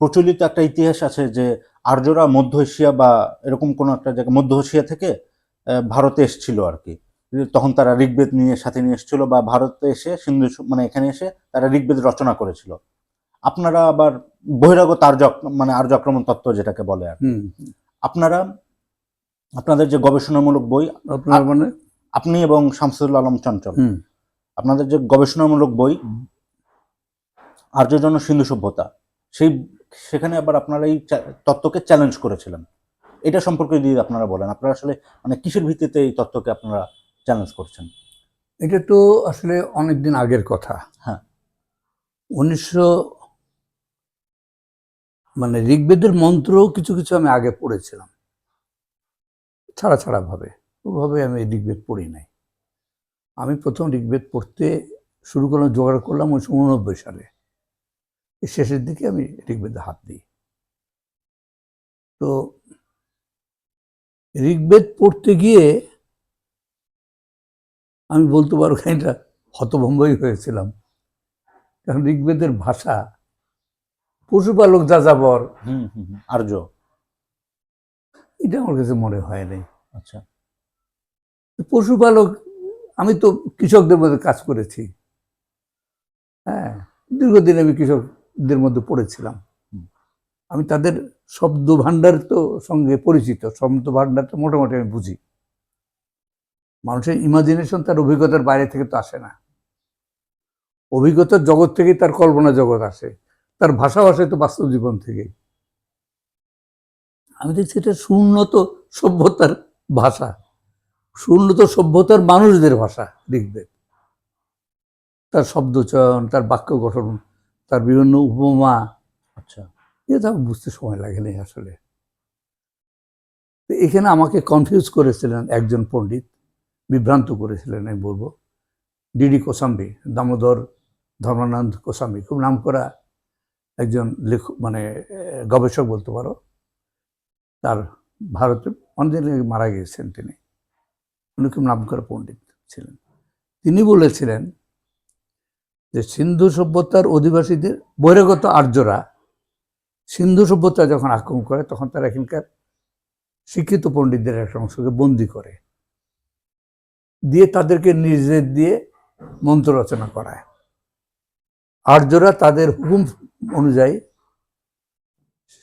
প্রচলিত একটা ইতিহাস আছে যে আর্যরা মধ্য এশিয়া বা এরকম কোনো একটা জায়গা মধ্য এশিয়া থেকে ভারতে এসেছিল আর কি। তখন তারা ঋগ্বেদ নিয়ে সাথে নিয়ে এসেছিল বা ভারতে এসে সিন্ধু মানে এখানে এসে তারা ঋগ্বেদ রচনা করেছিল। আপনারা আবার বহিরাগত আর্য মানে আর্য আক্রমণ তত্ত্ব যেটাকে বলে আর আপনারা আপনাদের যে গবেষণামূলক বই মানে? আপনি এবং শামসুল আলম চঞ্চল আপনাদের যে গবেষণামূলক বই আর্যজন সিন্ধু সভ্যতা সেই সেখানে আবার আপনারা এই তত্ত্বকে চ্যালেঞ্জ করেছিলেন। এটা সম্পর্কে যদি আপনারা বলেন আপনারা আসলে মানে কিসের ভিত্তিতে এই তত্ত্বকে আপনারা চ্যালেঞ্জ করছেন? এটা তো আসলে অনেক দিন আগের কথা। হ্যাঁ। উনিশশো মানে ঋগ্বেদের মন্ত্রও কিছু কিছু আমি আগে পড়েছিলাম। ছাড়া ছাড়া ভাবে। ওভাবে আমি ঋগ্বেদ পড়ি নাই। আমি প্রথম ঋগ্বেদ পড়তে শুরু করলাম জোগাড় করলাম উনিশশো উননব্বই সালে। শেষের দিকে আমি ঋগ্বেদে হাত দিই। তো ঋগ্বেদ পড়তে গিয়ে আমি বলতে পারো খানিকটা হতভম্বই হয়েছিলাম। কারণ ঋগ্বেদের ভাষা পশুপালক যাযাবর। আর্য। এটা আমার কাছে মনে হয় নাই। আচ্ছা। পশুপালক আমি তো কৃষকদের মধ্যে কাজ করেছি। হ্যাঁ দীর্ঘদিন আমি কৃষকদের মধ্যে পড়েছিলাম। আমি তাদের শব্দ ভাণ্ডার তো সঙ্গে পরিচিত শব্দ ভাণ্ডার তো মোটামুটি আমি বুঝি। মানুষের ইমাজিনেশন তার অভিজ্ঞতার বাইরে থেকে তো আসে না। অভিজ্ঞতার জগৎ থেকেই তার কল্পনা জগৎ আসে, তার ভাষা আসে তো বাস্তব জীবন থেকেই। আমি দেখছি এটা সুন্নত সভ্যতার ভাষা সুন্নত সভ্যতার মানুষদের ভাষা ঋগ্বেদ তার শব্দচয়ন, তার বাক্য গঠন তার বিভিন্ন উপমা। আচ্ছা। এটা বুঝতে সময় লাগেনি আসলে। এখানে আমাকে কনফিউজ করেছিলেন একজন পণ্ডিত বিভ্রান্ত করেছিলেন আমি বলব। ডিডি কোসাম্বি দামোদর ধর্মানন্দ কোসাম্বি খুব নাম করা একজন লেখক মানে গবেষক বলতে পারো। তার ভারতে অনেকদিন মারা গিয়েছেন তিনি। উনি খুব নাম করা পণ্ডিত ছিলেন। তিনি বলেছিলেন যে সিন্ধু সভ্যতার অধিবাসীদের বহিরাগত আর্যরা সিন্ধু সভ্যতা যখন আক্রমণ করে তখন তারা এখানকার শিক্ষিত পণ্ডিতদের একটা অংশকে বন্দি করে। দিয়ে তাদেরকে নির্দেশ দিয়ে মন্ত্র রচনা করায়। আর্যরা তাদের হুকুম অনুযায়ী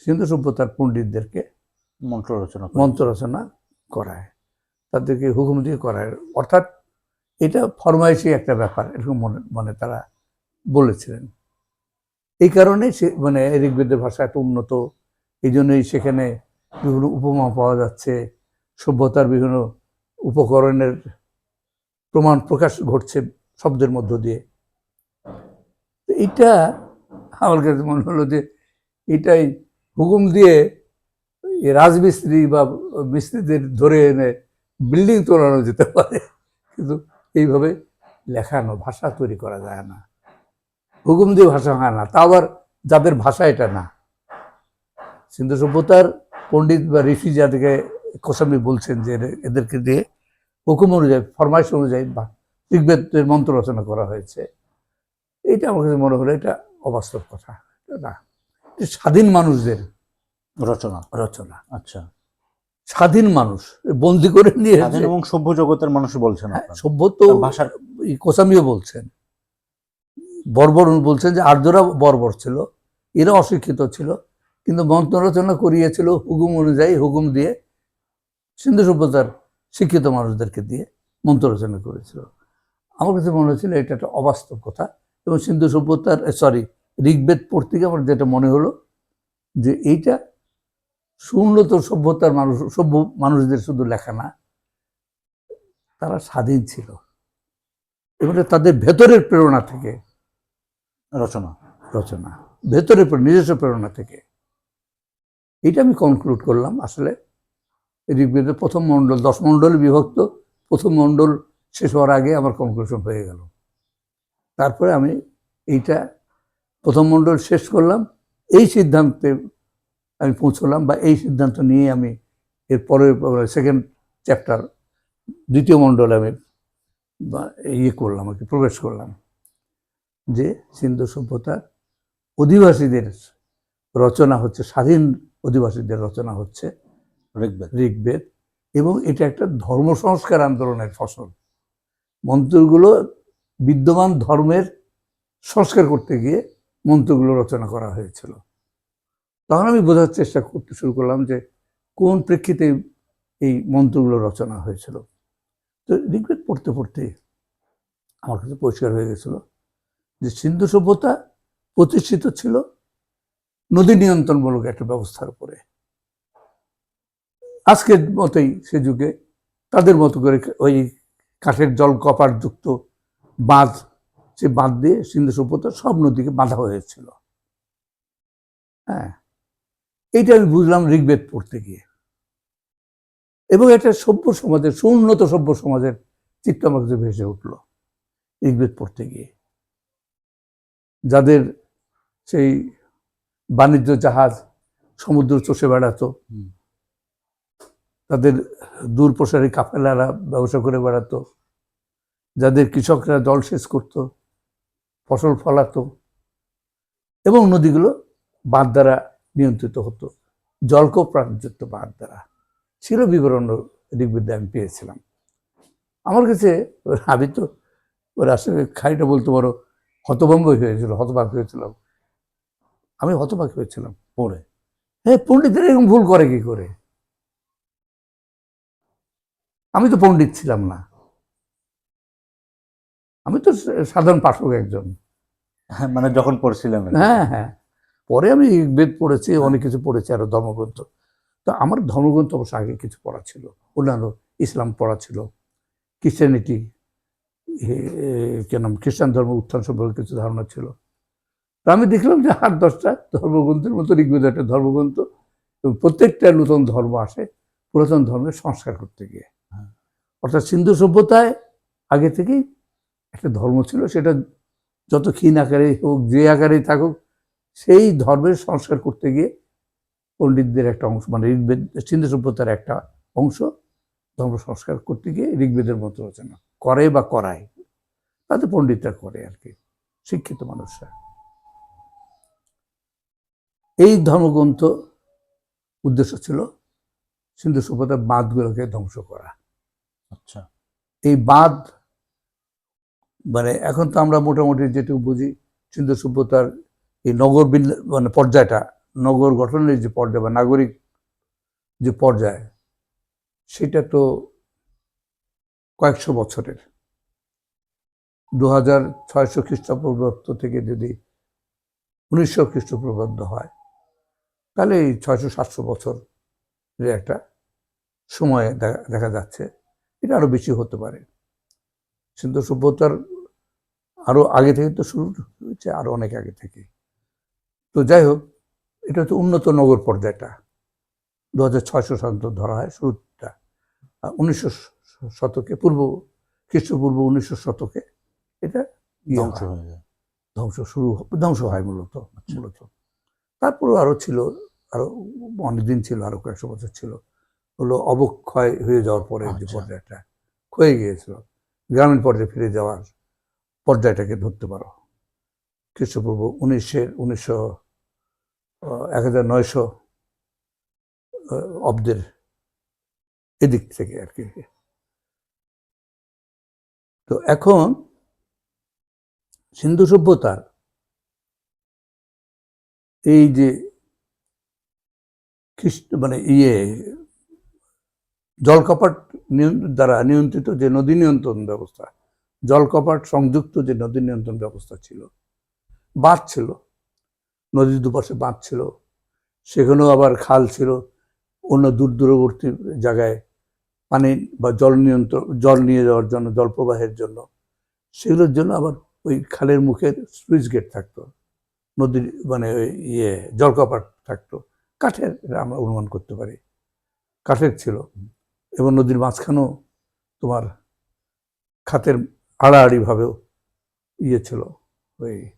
সিন্ধু সভ্যতার পণ্ডিতদেরকে মন্ত্র রচনা মন্ত্র রচনা করায়। তাদেরকে হুকুম দিয়ে করায়। অর্থাৎ এটা ফরমাইশি একটা ব্যাপার এরকম মনে মনে তারা বলেছিলেন। এই কারণে সে মানে ঋগ্বেদের ভাষা এত উন্নত এই জন্যই সেখানে বিভিন্ন উপমা পাওয়া যাচ্ছে, সভ্যতার বিভিন্ন উপকরণের প্রমাণ প্রকাশ ঘটছে শব্দের মধ্য দিয়ে। তো এইটা আমার কাছে মনে হলো যে এটাই হুকুম দিয়ে রাজমিস্ত্রি বা মিস্ত্রিদের ধরে এনে বিল্ডিং তোলানো যেতে পারে। কিন্তু এইভাবে লেখানো, ভাষা তৈরি করা যায় না। হুকুম দিয়ে ভাষা হয় না। তা আবার যাদের ভাষা এটা না। সিন্ধু সভ্যতার পণ্ডিত বা ঋষি যাদেরকে কোসামি বলছেন যে এদেরকে দিয়ে হুকুম অনুযায়ী ফরমাইশ অনুযায়ী বা ঋগ্বেদের মন্ত্র রচনা করা হয়েছে। এইটা আমার কাছে মনে হলো এটা অবাস্তব কথা। না। স্বাধীন মানুষদের রচনা। রচনা। আচ্ছা। স্বাধীন মানুষ বন্দি করে নিয়ে এবং সভ্য জগতের মানুষ বলছেন হ্যাঁ। সভ্য তো ভাষার কোসামিও বলছেন। বর্বর বলছেন যে আর্যরা বর্বর ছিল, এরা অশিক্ষিত ছিল, কিন্তু মন্ত্র রচনা করিয়েছিল হুকুম অনুযায়ী, হুকুম দিয়ে সিন্ধু সভ্যতার শিক্ষিত মানুষদেরকে দিয়ে মন্ত্র রচনা করেছিল। আমার কাছে মনে হচ্ছিল এটা একটা অবাস্তব কথা এবং সিন্ধু সভ্যতার সরি, ঋগ্বেদ পড়তে গিয়ে আমার যেটা মনে হলো যে এইটা সুন্নত সভ্যতার মানুষ, সভ্য মানুষদের শুধু লেখা না, তারা স্বাধীন ছিল। এবারে তাদের ভেতরের প্রেরণা থেকে রচনা রচনা ভেতরের প্রে- নিজস্ব প্রেরণা থেকে। এটা আমি কনক্লুড করলাম আসলে। ঋগ্বেদের প্রথম মণ্ডল, দশ মণ্ডলে বিভক্ত, প্রথম মণ্ডল শেষ হওয়ার আগে আমার কনক্লুশন হয়ে গেল। তারপরে আমি এইটা প্রথম মণ্ডল শেষ করলাম। এই সিদ্ধান্তে আমি পৌঁছলাম বা এই সিদ্ধান্ত নিয়ে আমি এর পরের সেকেন্ড চ্যাপ্টার দ্বিতীয় মণ্ডলে আমি ইয়ে করলাম আর কি, প্রবেশ করলাম। যে সিন্ধু সভ্যতার অধিবাসীদের রচনা হচ্ছে স্বাধীন অধিবাসীদের রচনা হচ্ছে ঋগ্বেদ। ঋগ্বেদ এবং এটা একটা ধর্ম সংস্কার আন্দোলনের ফসল। মন্ত্রগুলো বিদ্যমান ধর্মের সংস্কার করতে গিয়ে মন্ত্রগুলো রচনা করা হয়েছিল। তখন আমি বোঝার চেষ্টা করতে শুরু করলাম যে কোন প্রেক্ষিতে এই মন্ত্রগুলো রচনা হয়েছিল। তো ঋগ্বেদ পড়তে পড়তে আমার কাছে পরিষ্কার হয়ে গেছিল যে সিন্ধু সভ্যতা প্রতিষ্ঠিত ছিল নদী নিয়ন্ত্রণ নিয়ন্ত্রণমূলক একটা ব্যবস্থার উপরে। আজকের মতোই সে যুগে তাদের মতো করে ওই কাঠের জল কপার যুক্ত বাঁধ, সে বাঁধ দিয়ে সিন্ধু সভ্যতা সব নদীকে বাঁধা হয়েছিল। হ্যাঁ এইটা আমি বুঝলাম ঋগ্বেদ পড়তে গিয়ে। এবং এটা সভ্য সমাজের, সুউন্নত সভ্য সমাজের চিত্ত আমার কাছে ভেসে উঠল ঋগ্বেদ পড়তে গিয়ে। যাদের সেই বাণিজ্য জাহাজ সমুদ্র চষে বেড়াতো তাদের দূর প্রসারী কাফেলারা ব্যবসা করে বেড়াতো যাদের কৃষকরা জলসেচ করত ফসল ফলাতো এবং নদীগুলো বাঁধ দ্বারা নিয়ন্ত্রিত হতো জলকপ্রাণযুক্ত বাঁধ দ্বারা। ছিল বিবরণ ঋগ্বেদে আমি পেয়েছিলাম। আমার কাছে আমি তো ওর আসলে খাইটা বলতে পারো হতভম্ব হয়েছিল হতবাক হয়েছিলাম। আমি হতবাক হয়েছিলাম পড়ে। হ্যাঁ পণ্ডিতরা এরকম ভুল করে কি করে? আমি তো পণ্ডিত ছিলাম না। আমি তো সাধারণ পাঠক একজন। হ্যাঁ, মানে যখন পড়ছিলাম হ্যাঁ হ্যাঁ। পরে আমি বেদ পড়েছি অনেক কিছু পড়েছি আরও ধর্মগ্রন্থ। তো আমার ধর্মগ্রন্থ অবশ্য আগে কিছু পড়া ছিল। অন্যান্য ইসলাম পড়া ছিল। ক্রিশ্চিয়ানিটি কেন খ্রিস্টান ধর্ম উত্থান সম্পর্কে কিছু ধারণা ছিল? তো আমি দেখলাম যে আট দশটা ধর্মগ্রন্থের মতো ঋগ্বেদ একটা ধর্মগ্রন্থ প্রত্যেকটা নতুন ধর্ম আসে পুরাতন ধর্মের সংস্কার করতে গিয়ে। হ্যাঁ। অর্থাৎ সিন্ধু সভ্যতায় আগে থেকেই একটা ধর্ম ছিল সেটা যত ক্ষীণ আকারে হোক যে আকারেই থাকুক সেই ধর্মের সংস্কার করতে গিয়ে পণ্ডিতদের একটা অংশ মানে ঋগ্বেদ সিন্ধু সভ্যতার একটা অংশ ধর্ম সংস্কার করতে গিয়ে ঋগ্বেদের মতো রচনা। করে বা করায় তাতে পণ্ডিতরা করে আর কি শিক্ষিত মানুষরা। এই ধর্মগ্রন্থ উদ্দেশ্য ছিল সিন্ধু সভ্যতার বাঁধগুলোকে ধ্বংস করা। আচ্ছা। এই বাঁধ মানে এখন তো আমরা মোটামুটি যেটুকু বুঝি সিন্ধু সভ্যতার এই নগর মানে পর্যায়টা নগর গঠনের যে পর্যায় বা নাগরিক যে পর্যায় সেটা তো কয়েকশো বছরের। দু হাজার ছয়শো খ্রিস্টপূর্বাব্দ থেকে যদি উনিশশো খ্রিস্টপূর্বাব্দ হয়, তাহলে এই ছয়শো সাতশো বছরের একটা সময় দেখা যাচ্ছে, এটা আরও বেশি হতে পারে। সিন্ধু সভ্যতার আরও আগে থেকে তো শুরু হয়েছে আরও অনেক আগে থেকে। তো যাই হোক, এটা তো উন্নত নগর পর্যায়টা। দু হাজার ছয়শো শতাব্দ ধরা হয় শুরুটা। উনিশশো শতকে পূর্ব খ্রিস্টপূর্ব উনিশশো শতকে এটা ধ্বংস হয়ে। যায়। ধ্বংস শুরু ধ্বংস হয় মূলত মূলত। তারপরেও আরও ছিল আরও অনেকদিন ছিল আরও কয়েকশো বছর ছিল। হলো অবক্ষয় হয়ে যাওয়ার পরে যে আচ্ছা। পর্যায়টা ক্ষয়ে গিয়েছিল। গ্রামীণ পর্যায়ে ফিরে যাওয়ার পর্যায়টাকে ধরতে পারো। খ্রিস্টপূর্ব উনিশের উনিশশো এক হাজার নয়শো অব্দের এদিক থেকে আর কি। তো এখন সিন্ধু সভ্যতার এই যে খ্রিস্ট মানে ইয়ে জলকপাট দ্বারা নিয়ন্ত্রিত যে নদী নিয়ন্ত্রণ ব্যবস্থা, জলকপাট সংযুক্ত যে নদী নিয়ন্ত্রণ ব্যবস্থা ছিল, বাঁধ ছিল, নদীর দুপাশে বাঁধ ছিল, সেখানেও আবার খাল ছিল, অন্য দূর দূরবর্তী জায়গায় পানি বা জল নিয়ন্ত্রণ, জল নিয়ে যাওয়ার জন্য, জল প্রবাহের জন্য, সেগুলোর জন্য আবার ওই খালের মুখের সুইচ গেট থাকতো। নদীর মানে ওই ইয়ে জলকপাট থাকতো। কাঠের এটা আমরা অনুমান করতে পারি। কাঠের ছিল। এবং নদীর মাঝখানেও তোমার খাতের আড়াআড়িভাবেও ইয়ে ছিল। ওই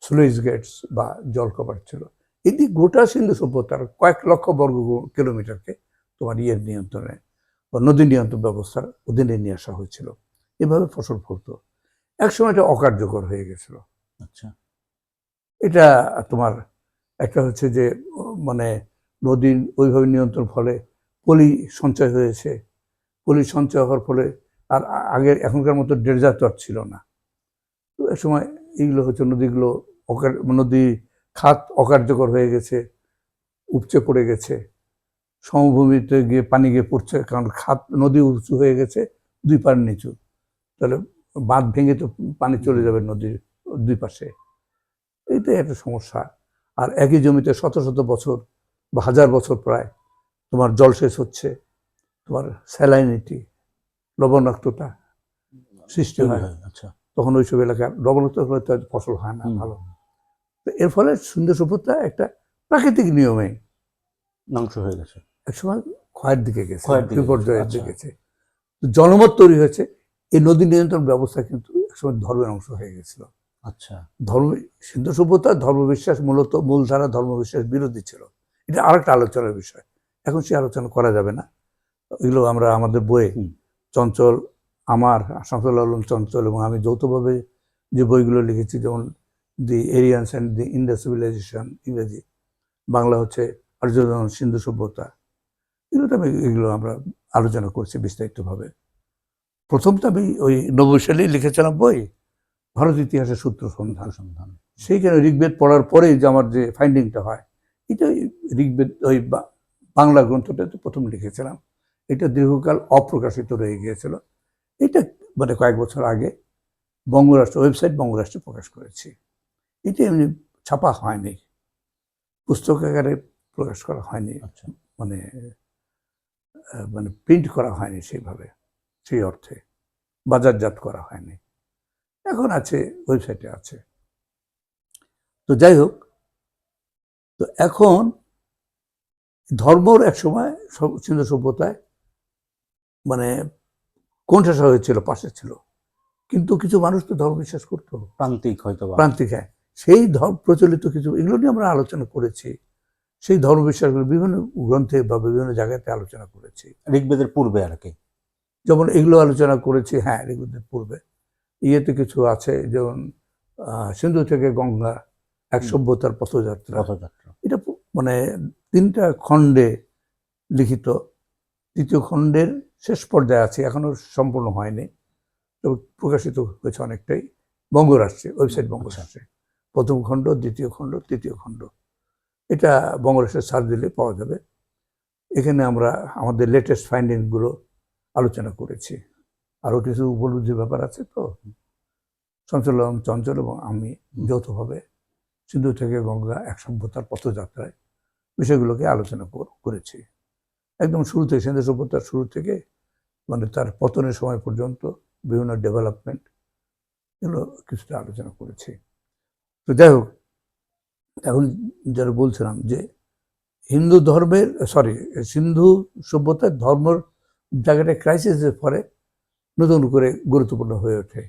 স্লুইস গেটস বা জলকপাট ছিল। এটি গোটা সিন্ধু সভ্যতার কয়েক লক্ষ বর্গ কিলোমিটারকে তোমার ইয়ের নিয়ন্ত্রণে বা নদী নিয়ন্ত্রণ ব্যবস্থার অধীনে নিয়ে আসা হয়েছিল। এভাবে ফসল ফলতো। একসময় এটা অকার্যকর হয়ে গেছিল। আচ্ছা। এটা তোমার একটা হচ্ছে যে মানে নদী ওইভাবে নিয়ন্ত্রণ ফলে পলি সঞ্চয় হয়েছে। পলি সঞ্চয় হওয়ার ফলে আর আগের এখনকার মতো ডেজার্ট তো আর ছিল না। তো এক সময় এইগুলো হচ্ছে নদীগুলো অকার নদী খাত অকার্যকর হয়ে গেছে উপচে পড়ে গেছে। সমভূমিতে গিয়ে পানি গিয়ে পড়ছে কারণ খাত নদী উঁচু হয়ে গেছে দুই পার নিচু। তাহলে বাঁধ ভেঙে তো পানি চলে যাবে নদীর দুই পাশে। এইটাই একটা সমস্যা। আর একই জমিতে শত শত বছর বা হাজার বছর প্রায় তোমার জলসেচ হচ্ছে তোমার স্যালাইনিটি লবণাক্ততা সৃষ্টি হয়। আচ্ছা। তখন ওইসব এলাকার লবণাক্ত হলে তো ফসল হয় না। ভালো। তো এর ফলে সুন্দর সভ্যতা একটা প্রাকৃতিক নিয়মে ধ্বংস হয়ে গেছে। একসময় ক্ষয়ের দিকে গেছে বিপর্যয়ের দিকে গেছে। জনমত তৈরি হয়েছে এই নদী নিয়ন্ত্রণ ব্যবস্থা কিন্তু একসময় ধর্মের অংশ হয়ে গেছিল। আচ্ছা। ধর্ম সিন্ধু সভ্যতা ধর্মবিশ্বাস মূলত মূলধারা ধর্মবিশ্বাস বিরোধী ছিল। এটা আরেকটা আলোচনার বিষয়। এখন সে আলোচনা করা যাবে না। এগুলো আমরা আমাদের বইয়ে চঞ্চল আমার শামসুল আলম চঞ্চল এবং আমি যৌথভাবে যে বইগুলো লিখেছি যেমন the Aryans and the Indus civilisation Ingreji Bangla হচ্ছে আর্যজন সিন্ধু সভ্যতা। এগুলোতে আমি এগুলো আমরা আলোচনা করছি বিস্তারিতভাবে। প্রথম তো আমি ওই সালেই লিখেছিলাম বই ভারত ইতিহাসের সূত্র সন্ধান সন্ধান। সেইখানে ঋগ্বেদ পড়ার পরেই যে আমার যে ফাইন্ডিংটা হয় এটা ঋগ্বেদ ওই বাংলা গ্রন্থটা তো প্রথম লিখেছিলাম। এটা দীর্ঘকাল অপ্রকাশিত রয়ে গিয়েছিল। এটা মানে কয়েক বছর আগে বঙ্গরাষ্ট্র ওয়েবসাইট বঙ্গরাষ্ট্রে প্রকাশ করেছি। এটা এমনি ছাপা হয়নি। পুস্তক আকারে প্রকাশ করা হয়নি। আচ্ছা। মানে মানে প্রিন্ট করা হয়নি সেইভাবে সেই অর্থে। বাজারজাত করা হয়নি। এখন আছে ওয়েবসাইটে আছে। তো যাই হোক তো এখন ধর্মর এক সময় সব- সিন্ধু সভ্যতায় মানে কোণঠাসা হয়েছিল পাশে ছিল। কিন্তু কিছু মানুষ তো ধর্ম বিশ্বাস করতো। প্রান্তিক হয়তো। প্রান্তিক হ্যাঁ। সেই ধর্ম প্রচলিত কিছু এগুলো নিয়ে আমরা আলোচনা করেছি। সেই ধর্ম বিশ্বাসগুলো বিভিন্ন গ্রন্থে বা বিভিন্ন জায়গাতে আলোচনা করেছি। ঋগ্বেদের পূর্বে আর কি? যেমন এগুলো আলোচনা করেছি হ্যাঁ ঋগ্বেদের পূর্বে। ইয়েতে কিছু আছে যেমন সিন্ধু থেকে গঙ্গা এক সভ্যতার পথযাত্রা। রথযাত্রা এটা মানে তিনটা খণ্ডে লিখিত। তৃতীয় খণ্ডের শেষ পর্যায়ে আছে এখনও সম্পূর্ণ হয়নি। তো প্রকাশিত হয়েছে অনেকটাই। বঙ্গরাষ্ট্রে ওয়েবসাইট আচ্ছা। বঙ্গরাষ্ট্রে। প্রথম খণ্ড দ্বিতীয় খণ্ড তৃতীয় খণ্ড। এটা বঙ্গরাষ্ট্রে সার্চ দিলে পাওয়া যাবে। এখানে আমরা আমাদের লেটেস্ট ফাইন্ডিংগুলো আলোচনা করেছি। আরও কিছু উপলব্ধির ব্যাপার আছে তো? চঞ্চল এবং চঞ্চল এবং আমি যৌথভাবে সিন্ধু থেকে গঙ্গা এক সভ্যতার পথযাত্রায় বিষয়গুলোকে আলোচনা কর- করেছি। একদম শুরু থেকে সিন্ধু সভ্যতার শুরু থেকে মানে তার পতনের সময় পর্যন্ত বিভিন্ন ডেভেলপমেন্ট এগুলো কিছুটা আলোচনা করেছি। তো যাই হোক এখন যারা বলছিলাম যে হিন্দু ধর্মের সরি সিন্ধু সভ্যতার ধর্মের জায়গাটা ক্রাইসিসের পরে নতুন করে গুরুত্বপূর্ণ হয়ে ওঠে।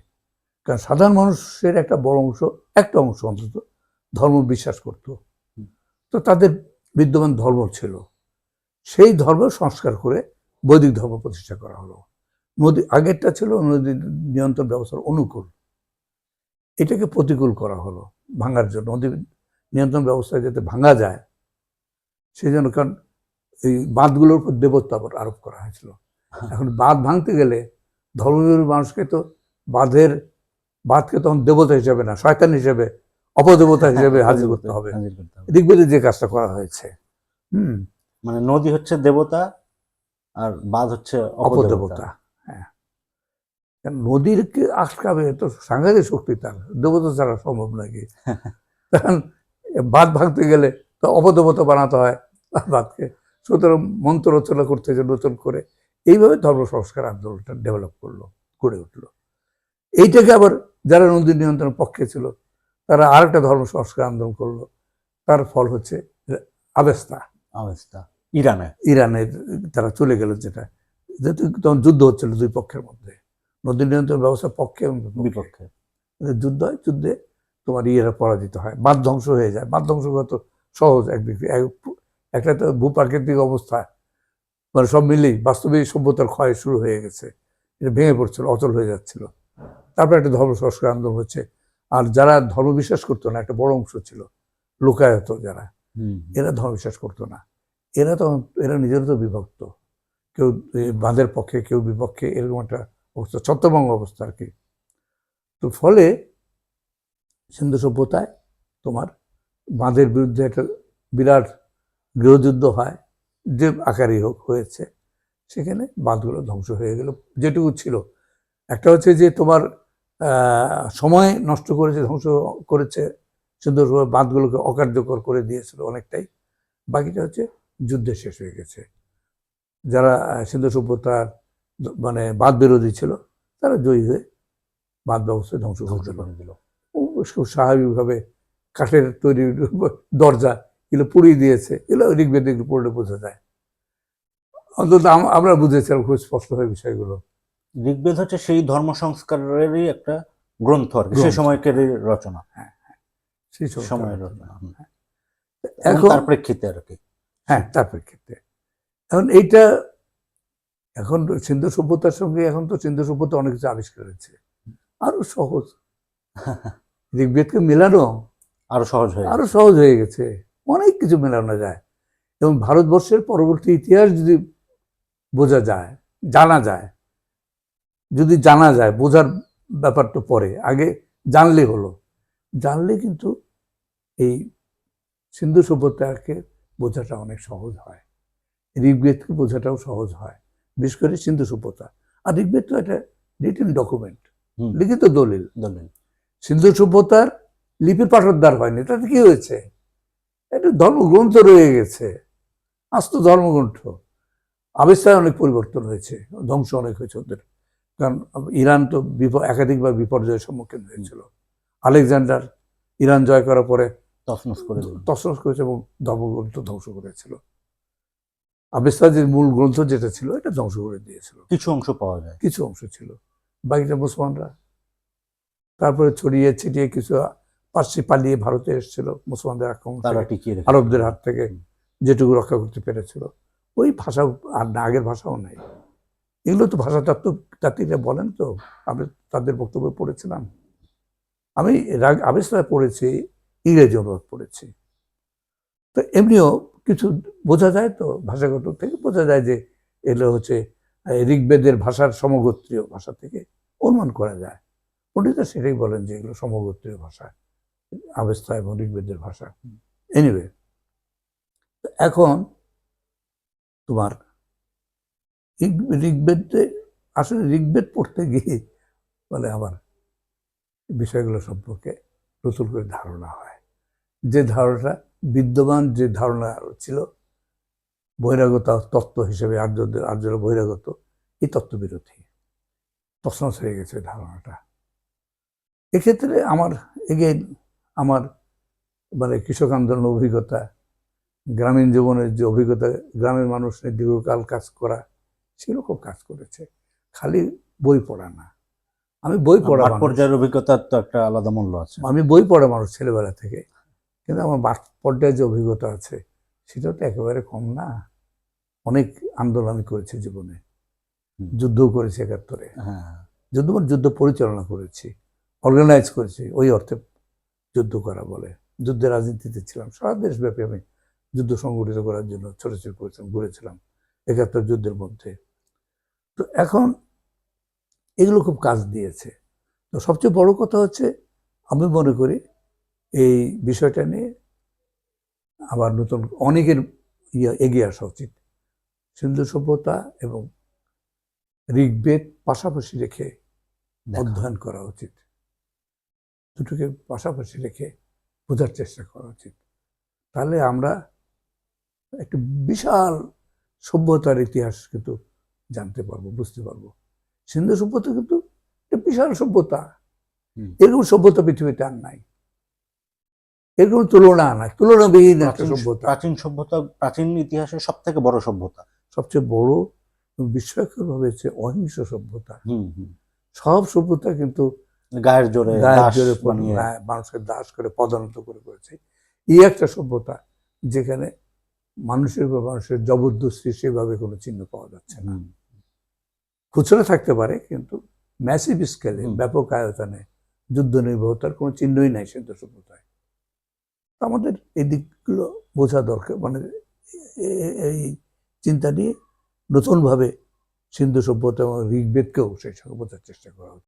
কারণ সাধারণ মানুষের একটা বড় অংশ, একটা অংশ অন্তত ধর্ম বিশ্বাস করত। তো তাদের বিদ্যমান ধর্ম ছিল। সেই ধর্ম সংস্কার করে বৈদিক ধর্ম প্রতিষ্ঠা করা হলো। নদী, আগেরটা ছিল নদী নিয়ন্ত্রণ ব্যবস্থার অনুকূল। এটাকে প্রতিকূল করা হলো ভাঙার জন্য। নদী নিয়ন্ত্রণ ব্যবস্থা যাতে ভাঙা যায় সেই জন্য কারণ এই বাঁধগুলোর উপর দেবত্ব আরোপ করা হয়েছিল। এখন বাঁধ ভাঙতে গেলে ধর্মীয় মানুষকে তো বাঁধের বাঁধকে তখন দেবতা হিসেবে না শয়তান হিসেবে অপদেবতা হিসেবে হাজির করতে হবে। ঋগ্বেদে যে কাজটা করা হয়েছে হুম। মানে নদী হচ্ছে দেবতা আর বাঁধ হচ্ছে অপদেবতা। হ্যাঁ। নদীরকে আটকাবে তো সাংঘাতিক শক্তি তার দেবতা ছাড়া সম্ভব নাকি কারণ বাঁধ ভাঙতে গেলে তো অপদেবতা বানাতে হয় বাঁধকে। সুতরাং মন্ত্র রচনা করতে হয়েছে নতুন করে এইভাবে ধর্ম সংস্কার আন্দোলনটা ডেভেলপ করল গড়ে উঠল। এইটাকে আবার যারা নদী নিয়ন্ত্রণের পক্ষে ছিল তারা আরেকটা ধর্ম সংস্কার আন্দোলন করল। তার ফল হচ্ছে আবেস্তা। আবেস্তা। ইরানে। ইরানের তারা চলে গেল যেটা। যেহেতু তখন যুদ্ধ হচ্ছিল দুই পক্ষের মধ্যে। নদী নিয়ন্ত্রণ ব্যবস্থার পক্ষে এবং বিপক্ষে। যুদ্ধ হয় যুদ্ধে তোমার ইয়েরা পরাজিত হয় বাঁধ ধ্বংস হয়ে যায়। বাঁধ ধ্বংস করা তো সহজ। এক- একটা তো ভূপ্রাকৃতিক অবস্থা। মানে সব মিলেই বাস্তবিক সভ্যতার ক্ষয় শুরু হয়ে গেছে। এটা ভেঙে পড়ছিল অচল হয়ে যাচ্ছিল। তারপর একটা ধর্ম সংস্কার আন্দোলন হচ্ছে। আর যারা ধর্ম বিশ্বাস করতো না একটা বড় অংশ ছিল লোকায়ত যারা এরা ধর্ম বিশ্বাস করতো না। এরা তো এরা নিজেরা তো বিভক্ত। কেউ বাঁধের পক্ষে কেউ বিপক্ষে এরকম একটা অবস্থা ছত্রভঙ্গ অবস্থা আর কি। তো ফলে সিন্ধু সভ্যতায় তোমার বাঁধের বিরুদ্ধে একটা বিরাট গৃহযুদ্ধ হয়, যে আকারই হোক হয়েছে, সেখানে বাঁধগুলো ধ্বংস হয়ে গেল। যেটুকু ছিল। একটা হচ্ছে যে তোমার সময় নষ্ট করেছে, ধ্বংস করেছে সুন্দর বাঁধগুলোকে অকার্যকর করে দিয়েছিল অনেকটাই। বাকিটা হচ্ছে যুদ্ধে শেষ হয়ে গেছে। যারা সিন্ধু সভ্যতার মানে বাঁধ বিরোধী ছিল, তারা জয়ী হয়ে বাঁধ ব্যবস্থায় ধ্বংস করে দিল। খুব স্বাভাবিকভাবে কাঠের তৈরি দরজা এগুলো পুড়িয়ে দিয়েছে এগুলো ঋগ্বেদে এগুলো পড়লে বোঝা যায়। অন্তত আমরা বুঝেছিলাম খুব স্পষ্টভাবে বিষয়গুলো। ঋগ্বেদ হচ্ছে সেই ধর্ম সংস্কারেরই একটা গ্রন্থ আর কি সেই গ্রন্থ। সময়কারই রচনা। সেই সময় সময়ের রচনা। এখন তার প্রেক্ষিতে আর কি। হ্যাঁ তার প্রেক্ষিতে। এখন এইটা এখন সিন্ধু সভ্যতার সঙ্গে এখন তো সিন্ধু সভ্যতা অনেক কিছু আবিষ্কার হয়েছে। আরও সহজ। ঋগ্বেদকে মেলানো আরও সহজ হয়ে আরও সহজ হয়ে গেছে। অনেক কিছু মেলানো যায়। এবং ভারতবর্ষের পরবর্তী ইতিহাস যদি বোঝা যায় জানা যায় যদি জানা যায় বোঝার ব্যাপারটা পরে আগে জানলে হলো। জানলে কিন্তু এই সিন্ধু সভ্যতাকে বোঝাটা অনেক সহজ হয়। ঋগ্বেদকে বোঝাটাও সহজ হয় বিশেষ করে সিন্ধু সভ্যতা। আর ঋগ্বেদ তো একটা রিটেন ডকুমেন্ট। লিখিত দলিল। দলিল। সিন্ধু সভ্যতার লিপির পাঠোদ্ধার হয়নি। তাতে কি হয়েছে? একটা ধর্মগ্রন্থ রয়ে গেছে। আস্ত ধর্মগ্রন্থ। আবিষ্কার অনেক পরিবর্তন হয়েছে। ধ্বংস অনেক হয়েছে ওদের। কারণ ইরান তো বিপ- একাধিকবার বিপর্যয়ের সম্মুখীন হয়েছিল। আলেকজান্ডার ইরান জয় করার পরে তছনছ করে তসনস করেছে এবং ধর্মগ্রন্থ ধ্বংস করেছিল। আবিষ্কার যে মূল গ্রন্থ যেটা ছিল এটা ধ্বংস করে দিয়েছিল। কিছু অংশ পাওয়া যায়। কিছু অংশ ছিল। বাকিটা মুসলমানরা তারপরে ছড়িয়ে ছিটিয়ে কিছু পার্সি পালিয়ে ভারতে এসেছিল মুসলমানদের আক্রমণ আরবদের হাত থেকে যেটুকু রক্ষা করতে পেরেছিল। ওই ভাষা আর না আগের ভাষাও নাই। এগুলো তো ভাষা তত্ত্ব জাতিরা বলেন তো আমি তাদের বক্তব্য পড়েছিলাম। আমি রাগ- পড়েছি ইংরেজি অনুবাদ পড়েছি। তো এমনিও কিছু বোঝা যায় তো ভাষাগত থেকে বোঝা যায় যে এগুলো হচ্ছে ঋগ্বেদের ভাষার সমগোত্রীয় ভাষা থেকে অনুমান করা যায়। পণ্ডিতরা সেটাই বলেন যে এগুলো সমগোত্রীয় ভাষা আবেস্তা এবং ঋগ্বেদের ভাষা। এনিওয়ে এখন তোমার ঋগ- ঋগ্বেদে, আসলে ঋগ্বেদ পড়তে গিয়ে বলে আমার বিষয়গুলো সম্পর্কে নতুন করে ধারণা হয়। যে ধারণাটা, বিদ্যমান যে ধারণা ছিল, বহিরাগত তত্ত্ব হিসেবে আর্যদের, আর্যরা বহিরাগত, এই তত্ত্ব বিরোধী তছনছ হয়ে গেছে ধারণাটা। এক্ষেত্রে আমার এগেন আমার মানে কৃষক আন্দোলন অভিজ্ঞতা গ্রামীণ জীবনের যে অভিজ্ঞতা গ্রামের মানুষের দীর্ঘকাল কাজ করা সেগুলো খুব কাজ করেছে। খালি বই পড়া না। আমি বই পড়া পর্যায়ের অভিজ্ঞতার তো একটা আলাদা মূল্য আছে। আমি বই পড়া মানুষ ছেলেবেলা থেকে। কিন্তু আমার মাঠ পর্যায়ে যে অভিজ্ঞতা আছে সেটা তো একেবারে কম না। অনেক আন্দোলন আমি করেছি জীবনে। হুম। যুদ্ধও করেছি একাত্তরে। হ্যাঁ। যুদ্ধ যুদ্ধ পরিচালনা করেছি। অর্গানাইজ করেছি ওই অর্থে যুদ্ধ করা বলে। যুদ্ধের রাজনীতিতে ছিলাম সারা দেশব্যাপী আমি যুদ্ধ সংগঠিত করার জন্য ছোটাছুটি করেছিলাম ঘুরেছিলাম একাত্তর যুদ্ধের মধ্যে। তো এখন এগুলো খুব কাজ দিয়েছে। তো সবচেয়ে বড় কথা হচ্ছে আমি মনে করি এই বিষয়টা নিয়ে আবার নতুন অনেকের ইয়ে এগিয়ে আসা উচিত। সিন্ধু সভ্যতা এবং ঋগ্বেদ পাশাপাশি রেখে। অধ্যয়ন করা উচিত। দুটোকে পাশাপাশি রেখে বোঝার চেষ্টা করা উচিত। তাহলে আমরা একটা বিশাল সভ্যতার ইতিহাস কিন্তু জানতে পারব বুঝতে পারব। সিন্ধু সভ্যতা কিন্তু একটা বিশাল সভ্যতা। এরকম সভ্যতা পৃথিবীতে আর নাই। এরকম তুলনা নাই। তুলনাবিহীন একটা সভ্যতা। প্রাচীন সভ্যতা প্রাচীন ইতিহাসের সব থেকে বড় সভ্যতা। সবচেয়ে বড় এবং বিস্ময়করভাবে হচ্ছে অহিংস সভ্যতা। সব সভ্যতা কিন্তু গায়ের জোরে গায়ের জোরে হ্যাঁ, মানুষকে দাস করে পদানত করে করেছে। এই একটা সভ্যতা যেখানে মানুষের বা মানুষের জবরদস্তি সেভাবে কোনো চিহ্ন পাওয়া যাচ্ছে না। খুচরা থাকতে পারে কিন্তু ম্যাসিভ স্কেলে। ব্যাপক আয়তনে যুদ্ধ নির্ভরতার কোনো চিহ্নই নাই সিন্ধু সভ্যতায়। আমাদের এই দিকগুলো বোঝা দরকার মানে এই চিন্তা নিয়ে নতুনভাবে সিন্ধু সভ্যতা এবং ঋগ্বেদকেও সেই সঙ্গে বোঝার চেষ্টা করা উচিত।